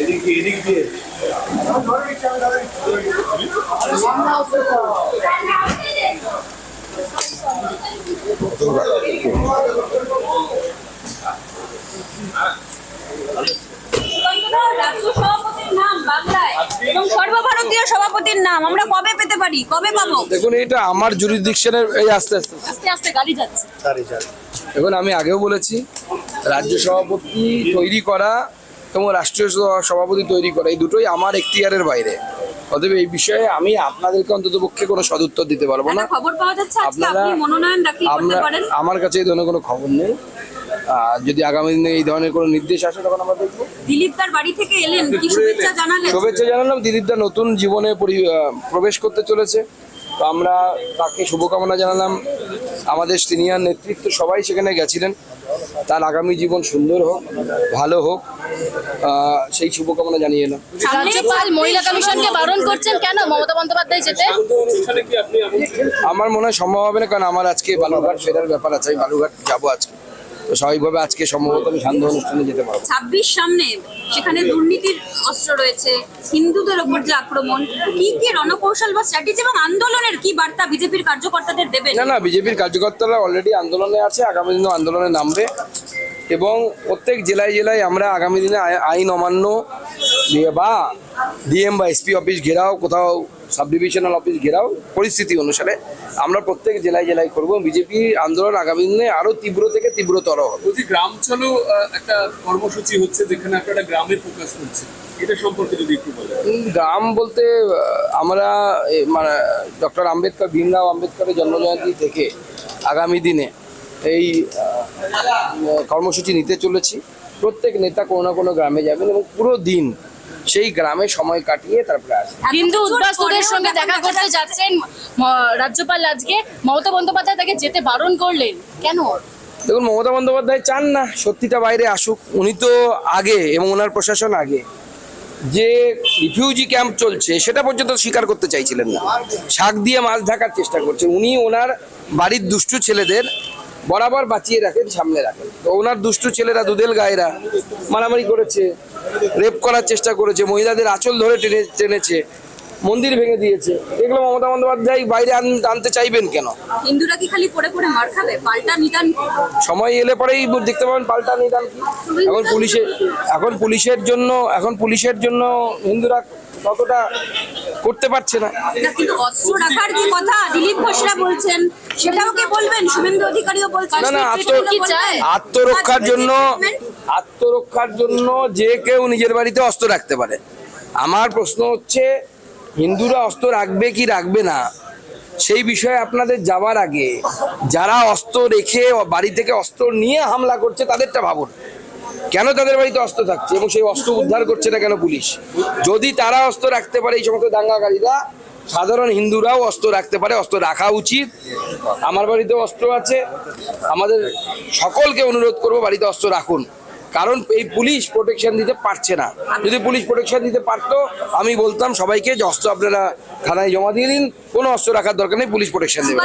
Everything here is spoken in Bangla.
এদিকে এদিক দিয়ে রাজ্য সভাপতির নাম বাংলায় এবং সর্বভারতীয় সভাপতির নাম। আমরা কবে পেতে পারি? কবে পাবো? দেখুন এটা আমার জুরিডিকশনের এই আস্তে আস্তে। আস্তে আস্তে গাড়ি যাচ্ছে। সারি সারি এখন আমি আগেও বলেছি রাজ্য সভাপতি তৈরি করা এবং রাষ্ট্রীয় সভাপতি তৈরি করা এই দুটোই আমার এখতিয়ারের বাইরে। অতএব এই বিষয়ে আমি আপনাদেরকে অন্তত পক্ষে কোনো সদুত্তর দিতে পারব না। একটা খবর পাওয়া যাচ্ছে? আজকে আপনারা আপনি মনোনয়ন দাখিল করতে আমরা আমার কাছে এই ধরনের কোনো খবর নেই। যদি আগামী দিনে এই ধরনের কোনো নির্দেশ আসে তখন আমরা দেখব। দিলীপ তার বাড়ি থেকে এলেন কি শুভেচ্ছা জানালেন? শুভেচ্ছা জানালাম। দিলীপদা নতুন জীবনে পরি- প্রবেশ করতে চলেছে। তো আমরা তাকে শুভকামনা জানালাম। আমাদের সিনিয়র নেতৃত্ব সবাই সেখানে গেছিলেন। তার আগামী জীবন সুন্দর হোক ভালো হোক। সেই শুভকামনা জানিয়ে এলাম। রাজ্যপাল মহিলা কমিশনকে বারণ করছেন কেন? মমতা বন্দ্যোপাধ্যায় যেতে? আমার মনে হয় সম্ভব হবে না কারণ আমার আজকে বালুরঘাট ফেরার ব্যাপার আছে আমি বালুরঘাট যাব আজকে। তো স্বাভাবিকভাবে আজকে সম্ভবত আমি সান্ধ্য অনুষ্ঠানে যেতে পারব। ছাব্বিশ সামনে সেখানে দুর্নীতির অস্ত্র রয়েছে হিন্দুদের ওপর যে আক্রমণ কি কি রণকৌশল বা স্ট্র্যাটেজি এবং আন্দোলনের কি বার্তা বিজেপির কার্যকর্তাদের দেবেন? না না বিজেপির কার্যকর্তারা অলরেডি আন্দোলনে আছে আগামী দিনেও আন্দোলনে নামবে। এবং প্রত্যেক জেলায় জেলায় আমরা আগামী দিনে আই- আইন অমান্য দিয়ে বা ডিএম বা এসপি অফিস ঘেরাও কোথাও সাব ডিভিশনাল অফিস ঘেরাও পরিস্থিতি অনুসারে আমরা প্রত্যেক জেলায় জেলায় করব। বিজেপি আন্দোলন আগামী দিনে আরও তীব্র থেকে তীব্রতর হবে। বলছি গ্রাম চলো একটা কর্মসূচি হচ্ছে যেখানে আপনারা গ্রামে ফোকাস করছে। এটা সম্পর্কে যদি একটু বলেন। গ্রাম বলতে আমরা মানে ডক্টর আম্বেদকর ভীমরাও আম্বেদকরের জন্মজয়ন্তী থেকে আগামী দিনে এই কর্মসূচি নিতে চলেছি। প্রত্যেক নেতা কোনো না কোনো গ্রামে যাবেন এবং পুরো দিন সেই গ্রামে সময় কাটিয়ে তারপরে আসবেন। হিন্দু উদ্বাস্তুদের সঙ্গে দেখা করতে যাচ্ছেন রাজ্যপাল আজকে মমতা বন্দ্যোপাধ্যায় তাকে যেতে বারণ করলেন। কেন? দেখুন মমতা বন্দ্যোপাধ্যায় চান না সত্যিটা বাইরে আসুক। উনি তো আগে এবং ওনার প্রশাসন আগে। যে রিফিউজি ক্যাম্প চলছে সেটা পর্যন্ত স্বীকার করতে চাইছিলেন না। শাক দিয়ে মাছ ঢাকার চেষ্টা করছে। উনি ওনার বাড়ির দুষ্টু ছেলেদের বরাবর বাঁচিয়ে রাখেন সামনে রাখেন। তো ওনার দুষ্টু ছেলেরা দুদেল গায়েরা মারামারি করেছে রেপ করার চেষ্টা করেছে মহিলাদের আঁচল ধরে টেনে টেনেছে মন্দির ভেঙে দিয়েছে। এগুলো মমতা বন্দ্যোপাধ্যায় বাইরে আন- আনতে চাইবেন কেন? হিন্দুরা কি খালি পড়ে পড়ে মার খাবে? পাল্টা নিদান সময় এলে পরেই দেখতে পাবেন পাল্টা নিদান এখন পুলিশের এখন পুলিশের জন্য এখন পুলিশের জন্য হিন্দুরা ততটা করতে পারছে না। না, কিন্তু অস্ত্র রাখার যে কথা দিলীপ ঘোষরা বলছেন সেটাও কে বলবেন? শুভেন্দু অধিকারীও বলছেন। না না আত্ম কি চায়? আত্মরক্ষার জন্য আত্মরক্ষার জন্য যে কেউ নিজের বাড়িতে অস্ত্র রাখতে পারে। আমার প্রশ্ন হচ্ছে হিন্দুরা অস্ত্র রাখবে কি রাখবে না? সেই বিষয়ে আপনাদের যাওয়ার আগে যারা অস্ত্র রেখে বাড়ি থেকে অস্ত্র নিয়ে হামলা করছে তাদেরটা ভাবুন। কেন তাদের বাড়িতে অস্ত্র থাকছে এবং সেই অস্ত্র উদ্ধার করছে না কেন পুলিশ? যদি তারা অস্ত্র রাখতে পারে এই সমস্ত দাঙ্গাকারীরা সাধারণ হিন্দুরাও অস্ত্র রাখতে পারে, অস্ত্র রাখা উচিত। আমার বাড়িতেও অস্ত্র আছে। আমাদের সকলকে অনুরোধ করব বাড়িতে অস্ত্র রাখুন। কারণ এই পুলিশ প্রোটেকশন দিতে পারছে না। যদি পুলিশ প্রোটেকশন দিতে পারতো, আমি বলতাম সবাইকে যে অস্ত্র আপনারা থানায় জমা দিয়ে দিন। কোনো অস্ত্র রাখার দরকার নেই, পুলিশ প্রোটেকশন দেবে।